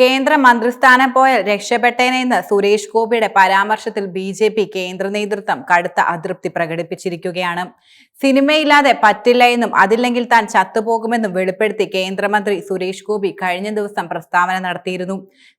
കേന്ദ്ര മന്ത്രിസ്ഥാനം പോയാൽ രക്ഷപ്പെട്ടേനെന്ന് സുരേഷ് ഗോപിയുടെ പരാമർശത്തിൽ ബി ജെ പി കേന്ദ്ര നേതൃത്വം കടുത്ത അതൃപ്തി പ്രകടിപ്പിച്ചിരിക്കുകയാണ്. സിനിമയില്ലാതെ പറ്റില്ല എന്നും അതില്ലെങ്കിൽ താൻ ചത്തുപോകുമെന്നും വെളിപ്പെടുത്തി കേന്ദ്രമന്ത്രി സുരേഷ് ഗോപി കഴിഞ്ഞ ദിവസം പ്രസ്താവന നടത്തിയിരുന്നു.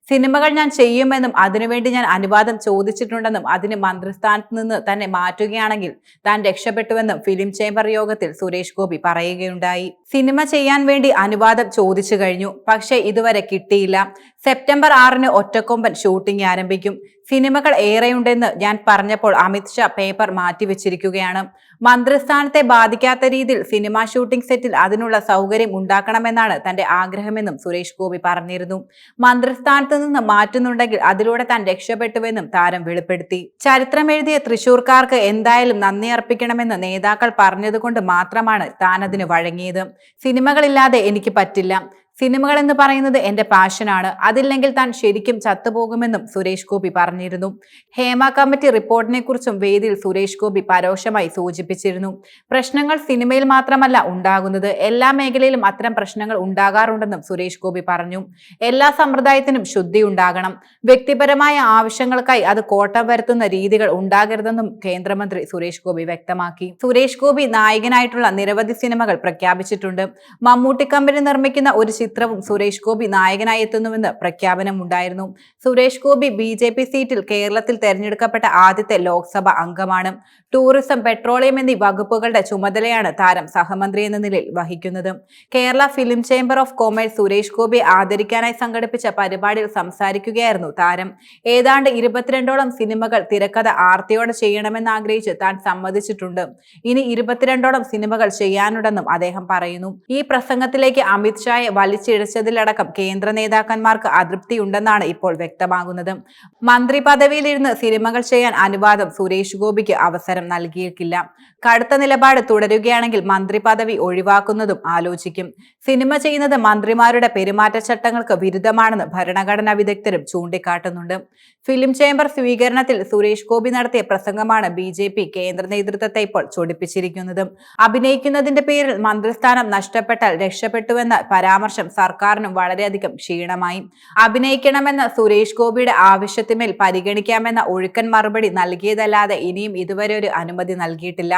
സിനിമകൾ ഞാൻ ചെയ്യുമെന്നും അതിനുവേണ്ടി ഞാൻ അനുവാദം ചോദിച്ചിട്ടുണ്ടെന്നും അതിന് മന്ത്രിസ്ഥാനത്ത് നിന്ന് തന്നെ മാറ്റുകയാണെങ്കിൽ താൻ രക്ഷപ്പെട്ടുവെന്നും ഫിലിം ചേംബർ യോഗത്തിൽ സുരേഷ് ഗോപി പറയുകയുണ്ടായി. സിനിമ ചെയ്യാൻ വേണ്ടി അനുവാദം ചോദിച്ചു കഴിഞ്ഞു. പക്ഷേ ഇതുവരെ കിട്ടിയില്ല. സെപ്റ്റംബർ ആറിന് ഒറ്റക്കൊമ്പൻ ഷൂട്ടിംഗ് ആരംഭിക്കും. സിനിമകൾ ഏറെയുണ്ടെന്ന് ഞാൻ പറഞ്ഞപ്പോൾ അമിത് ഷാ പേപ്പർ മാറ്റിവെച്ചിരിക്കുകയാണ്. മന്ത്രിസ്ഥാനത്തെ ബാധിക്കാത്ത രീതിയിൽ സിനിമാ ഷൂട്ടിംഗ് സെറ്റിൽ അതിനുള്ള സൗകര്യം ഉണ്ടാക്കണമെന്നാണ് തന്റെ ആഗ്രഹമെന്നും സുരേഷ് ഗോപി പറഞ്ഞിരുന്നു. മന്ത്രിസ്ഥാനത്ത് നിന്ന് മാറ്റുന്നുണ്ടെങ്കിൽ അതിലൂടെ താൻ രക്ഷപ്പെട്ടുവെന്നും താരം വെളിപ്പെടുത്തി. ചരിത്രമെഴുതിയ തൃശൂർക്കാർക്ക് എന്തായാലും നന്ദി അർപ്പിക്കണമെന്ന് നേതാക്കൾ പറഞ്ഞതുകൊണ്ട് മാത്രമാണ് താൻ അതിന് വഴങ്ങിയത്. സിനിമകളില്ലാതെ എനിക്ക് പറ്റില്ല. സിനിമകൾ എന്ന് പറയുന്നത് എന്റെ പാഷനാണ്. അതില്ലെങ്കിൽ താൻ ശരിക്കും ചത്തുപോകുമെന്നും സുരേഷ് ഗോപി പറഞ്ഞിരുന്നു. ഹേമ കമ്മിറ്റി റിപ്പോർട്ടിനെ കുറിച്ചും വേദിയിൽ സുരേഷ് ഗോപി പരോക്ഷമായി സൂചിപ്പിച്ചിരുന്നു. പ്രശ്നങ്ങൾ സിനിമയിൽ മാത്രമല്ല ഉണ്ടാകുന്നത്. എല്ലാ മേഖലയിലും അത്തരം പ്രശ്നങ്ങൾ ഉണ്ടാകാറുണ്ടെന്നും സുരേഷ് ഗോപി പറഞ്ഞു. എല്ലാ സമ്പ്രദായത്തിനും ശുദ്ധി ഉണ്ടാകണം. വ്യക്തിപരമായ ആവശ്യങ്ങൾക്കായി അത് കോട്ടം വരുത്തുന്ന രീതികൾ ഉണ്ടാകരുതെന്നും കേന്ദ്രമന്ത്രി സുരേഷ് ഗോപി വ്യക്തമാക്കി. സുരേഷ് ഗോപി നായകനായിട്ടുള്ള നിരവധി സിനിമകൾ പ്രഖ്യാപിച്ചിട്ടുണ്ട്. മമ്മൂട്ടി കമ്പനി നിർമ്മിക്കുന്ന ഒരു ചിത്രവും സുരേഷ് ഗോപി നായകനായി എത്തുന്നുവെന്ന് പ്രഖ്യാപനമുണ്ടായിരുന്നു. Suresh Gopi B J P സീറ്റിൽ കേരളത്തിൽ തെരഞ്ഞെടുക്കപ്പെട്ട ആദ്യത്തെ ലോക്സഭ അംഗമാണ്. ടൂറിസം പെട്രോളിയം എന്നീ വകുപ്പുകളുടെ ചുമതലയാണ് താരം സഹമന്ത്രി എന്ന നിലയിൽ വഹിക്കുന്നത്. Kerala film chamber of commerce Suresh Gopi ആദരിക്കാനായി സംഘടിപ്പിച്ച പരിപാടിയിൽ സംസാരിക്കുകയായിരുന്നു താരം. ഏതാണ്ട് ഇരുപത്തിരണ്ടോളം സിനിമകൾ തിരക്കഥ ആർത്തിയോടെ ചെയ്യണമെന്ന് ആഗ്രഹിച്ച് താൻ സമ്മതിച്ചിട്ടുണ്ട്. ഇനി ഇരുപത്തിരണ്ടോളം സിനിമകൾ ചെയ്യാനുണ്ടെന്നും അദ്ദേഹം പറയുന്നു. ഈ പ്രസംഗത്തിലേക്ക് അമിത്ഷായെ വലിച്ചിഴച്ചതിലടക്കം കേന്ദ്ര നേതാക്കന്മാർക്ക് അതൃപ്തിയുണ്ടെന്നാണ് ഇപ്പോൾ വ്യക്തമാകുന്നത്. മന്ത്രി പദവിയിലിരുന്ന് സിനിമകൾ ചെയ്യാൻ അനുവാദം സുരേഷ് ഗോപിക്ക് അവസരം നൽകിയേക്കില്ല കടുത്ത നിലപാട് തുടരുകയാണെങ്കിൽ മന്ത്രി പദവി ഒഴിവാക്കുന്നതും ആലോചിക്കും. സിനിമ ചെയ്യുന്നത് മന്ത്രിമാരുടെ പെരുമാറ്റച്ചട്ടങ്ങൾക്ക് വിരുദ്ധമാണെന്ന് ഭരണഘടനാ വിദഗ്ധരും ചൂണ്ടിക്കാട്ടുന്നുണ്ട്. ഫിലിം ചേംബർ സ്വീകരണത്തിൽ സുരേഷ് ഗോപി നടത്തിയ പ്രസംഗമാണ് ബി ജെ പി കേന്ദ്ര നേതൃത്വത്തെ ഇപ്പോൾ ചൊടിപ്പിച്ചിരിക്കുന്നത്. അഭിനയിക്കുന്നതിന്റെ പേരിൽ മന്ത്രിസ്ഥാനം നഷ്ടപ്പെട്ടാൽ രക്ഷപ്പെട്ടുവെന്ന പരാമർശം സർക്കാരിനും വളരെയധികം ക്ഷീണമായി. അഭിനയിക്കണമെന്ന സുരേഷ് ഗോപിയുടെ ആവശ്യത്തിന്മേൽ പരിഗണിക്കാമെന്ന ഒഴുക്കൻ മറുപടി നൽകിയതല്ലാതെ ഇനിയും ഇതുവരെ ഒരു അനുമതി നൽകിയിട്ടില്ല.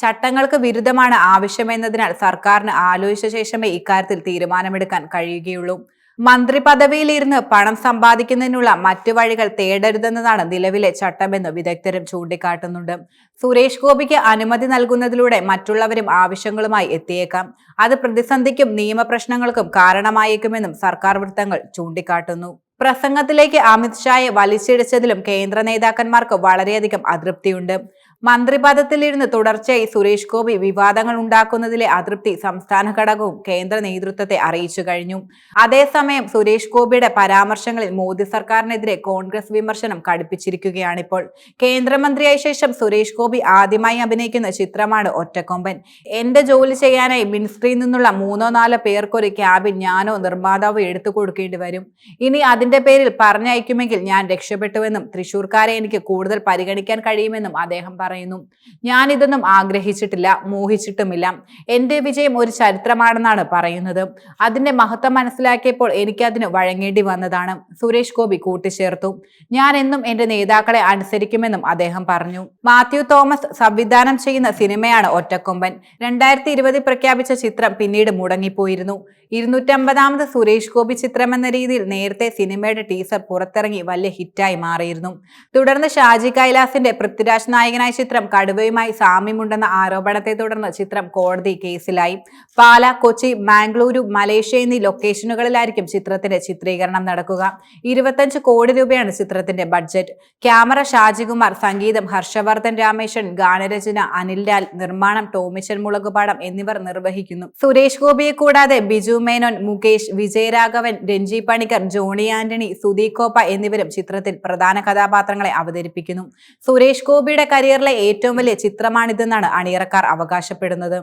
ചട്ടങ്ങൾക്ക് വിരുദ്ധമാണ് ആവശ്യമെന്നതിനാൽ സർക്കാരിന് ആലോചിച്ച ശേഷമേ ഇക്കാര്യത്തിൽ തീരുമാനമെടുക്കാൻ കഴിയുകയുള്ളൂ. മന്ത്രി പദവിയിലിരുന്ന് പണം സമ്പാദിക്കുന്നതിനുള്ള മറ്റു വഴികൾ തേടരുതെന്നതാണ് നിലവിലെ ചട്ടമെന്ന് വിദഗ്ധരും ചൂണ്ടിക്കാട്ടുന്നുണ്ട്. സുരേഷ് ഗോപിക്ക് അനുമതി നൽകുന്നതിലൂടെ മറ്റുള്ളവരും ആവശ്യങ്ങളുമായി എത്തിയേക്കാം. അത് പ്രതിസന്ധിക്കും നിയമപ്രശ്നങ്ങൾക്കും കാരണമായേക്കുമെന്നും സർക്കാർ വൃത്തങ്ങൾ ചൂണ്ടിക്കാട്ടുന്നു. പ്രസംഗത്തിലേക്ക് അമിത്ഷായെ വലിച്ചിടിച്ചതിലും കേന്ദ്ര നേതാക്കന്മാർക്ക് വളരെയധികം അതൃപ്തിയുണ്ട്. മന്ത്രിപദത്തിലിരുന്ന് തുടർച്ചയായി സുരേഷ് ഗോപി വിവാദങ്ങൾ ഉണ്ടാക്കുന്നതിലെ അതൃപ്തി സംസ്ഥാന ഘടകവും കേന്ദ്ര നേതൃത്വത്തെ അറിയിച്ചു കഴിഞ്ഞു. അതേസമയം സുരേഷ് ഗോപിയുടെ പരാമർശങ്ങളിൽ മോദി സർക്കാരിനെതിരെ കോൺഗ്രസ് വിമർശനം കടുപ്പിച്ചിരിക്കുകയാണിപ്പോൾ. കേന്ദ്രമന്ത്രിയായ ശേഷം സുരേഷ് ഗോപി ആദ്യമായി അഭിനയിക്കുന്ന ചിത്രമാണ് ഒറ്റക്കൊമ്പൻ. എന്റെ ജോലി ചെയ്യാനായി മിനിസ്ട്രിയിൽ നിന്നുള്ള മൂന്നോ നാലോ പേർക്കൊരു ക്യാബിൻ ഞാനോ നിർമ്മാതാവോ എടുത്തു കൊടുക്കേണ്ടി വരും. ഇനി അതിന്റെ പേരിൽ പറഞ്ഞയക്കുമെങ്കിൽ ഞാൻ രക്ഷപ്പെട്ടുവെന്നും തൃശൂർക്കാരെ എനിക്ക് കൂടുതൽ പരിഗണിക്കാൻ കഴിയുമെന്നും അദ്ദേഹം പറയുന്നു. ഞാനിതൊന്നും ആഗ്രഹിച്ചിട്ടില്ല മോഹിച്ചിട്ടുമില്ല. എന്റെ വിജയം ഒരു ചരിത്രമാണെന്നാണ് പറയുന്നത്. അതിന്റെ മഹത്വം മനസ്സിലാക്കിയപ്പോൾ എനിക്കതിന് വഴങ്ങേണ്ടി വന്നതാണ്. സുരേഷ് ഗോപി കൂട്ടിച്ചേർത്തു. ഞാൻ എന്നും എന്റെ നേതാക്കളെ അനുസരിക്കുമെന്നും അദ്ദേഹം പറഞ്ഞു. മാത്യു തോമസ് സംവിധാനം ചെയ്യുന്ന സിനിമയാണ് ഒറ്റക്കൊമ്പൻ. രണ്ടായിരത്തി ഇരുപതിൽ പ്രഖ്യാപിച്ച ചിത്രം പിന്നീട് മുടങ്ങിപ്പോയിരുന്നു. ഇരുന്നൂറ്റമ്പതാമത് സുരേഷ് ഗോപി ചിത്രം എന്ന രീതിയിൽ നേരത്തെ സിനിമയുടെ ടീസർ പുറത്തിറങ്ങി വലിയ ഹിറ്റായി മാറിയിരുന്നു. തുടർന്ന് ഷാജി കൈലാസിന്റെ പൃഥ്വിരാജ് നായകനായ ചിത്രം കടുവയുമായി സാമ്യമുണ്ടെന്ന ആരോപണത്തെ തുടർന്ന് ചിത്രം കോടതി കേസിലായി. പാല കൊച്ചി മാംഗ്ലൂരു മലേഷ്യ എന്നീ ലൊക്കേഷനുകളിലായിരിക്കും ചിത്രത്തിന്റെ ചിത്രീകരണം നടക്കുക. ഇരുപത്തഞ്ച് കോടി രൂപയാണ് ചിത്രത്തിന്റെ ബഡ്ജറ്റ്. ക്യാമറ ഷാജികുമാർ സംഗീതം ഹർഷവർദ്ധൻ രാമേശ്വരൻ ഗാനരചന അനിൽ ലാൽ നിർമ്മാണം ടോമിച്ചൻ മുളകുപാടം എന്നിവർ നിർവഹിക്കുന്നു. സുരേഷ് ഗോപിയെ കൂടാതെ ബിജു മേനോൻ മുകേഷ് വിജയരാഘവൻ രഞ്ജി പണിക്കർ ജോണി ആന്റണി സുദീകോപ്പ എന്നിവരും ചിത്രത്തിൽ പ്രധാന കഥാപാത്രങ്ങളെ അവതരിപ്പിക്കുന്നു. സുരേഷ് ഗോപിയുടെ കരിയറിലെ ഏറ്റവും വലിയ ചിത്രമാണിതെന്നാണ് അണിയറക്കാർ അവകാശപ്പെടുന്നത്.